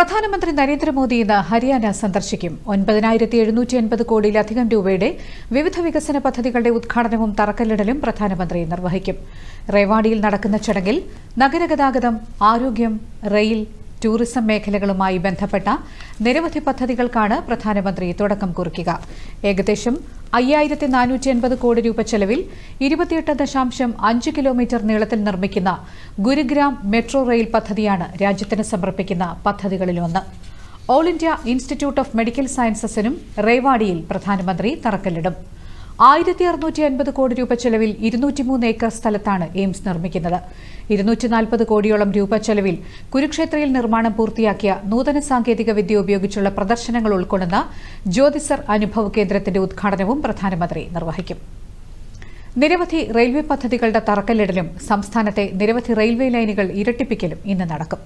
പ്രധാനമന്ത്രി നരേന്ദ്രമോദി ഇന്ന് ഹരിയാന സന്ദർശിക്കും. ഒൻപതിനായിരത്തി എഴുന്നൂറ്റി എൺപത് കോടിയിലധികം രൂപയുടെ വിവിധ വികസന പദ്ധതികളുടെ ഉദ്ഘാടനവും തറക്കല്ലിടലും പ്രധാനമന്ത്രി നിർവഹിക്കും. റേവാഡിയിൽ നടക്കുന്ന ചടങ്ങിൽ നഗരഗതാഗതം ആരോഗ്യം റെയിൽ ടൂറിസം മേഖലകളുമായി ബന്ധപ്പെട്ട നിരവധി പദ്ധതികൾക്കാണ് പ്രധാനമന്ത്രി തുടക്കം കുറിക്കുക. ഏകദേശം അയ്യായിരത്തി നാനൂറ്റി എൺപത് കോടി രൂപ ചെലവിൽ ഇരുപത്തിയെട്ട് ദശാംശം അഞ്ച് കിലോമീറ്റർ നീളത്തിൽ നിർമ്മിക്കുന്ന ഗുരുഗ്രാം മെട്രോ റെയിൽ പദ്ധതിയാണ് രാജ്യത്തിന് സമർപ്പിക്കുന്ന പദ്ധതികളിലൊന്ന്. All India institute of medical സയൻസസിനും റേവാഡിയിൽ പ്രധാനമന്ത്രി തറക്കല്ലിടും. ആയിരത്തി അറുന്നൂറ്റി അൻപത് കോടി രൂപ ചെലവിൽ ഇരുന്നൂറ്റിമൂന്ന് ഏക്കർ സ്ഥലത്താണ് എയിംസ് നിർമ്മിക്കുന്നത്. ഇരുന്നൂറ്റി നാൽപ്പത് കോടിയോളം രൂപ ചെലവിൽ കുരുക്ഷേത്രയിൽ നിർമ്മാണം പൂർത്തിയാക്കിയ നൂതന സാങ്കേതിക വിദ്യ ഉപയോഗിച്ചുള്ള പ്രദർശനങ്ങൾ ഉൾക്കൊള്ളുന്ന ജ്യോതിസർ അനുഭവ കേന്ദ്രത്തിന്റെ ഉദ്ഘാടനവും പ്രധാനമന്ത്രി നിർവഹിക്കും. നിരവധി റെയിൽവേ പദ്ധതികളുടെ തറക്കല്ലിടലും സംസ്ഥാനത്തെ നിരവധി റെയിൽവേ ലൈനുകൾ ഇരട്ടിപ്പിക്കലും ഇന്ന് നടക്കും.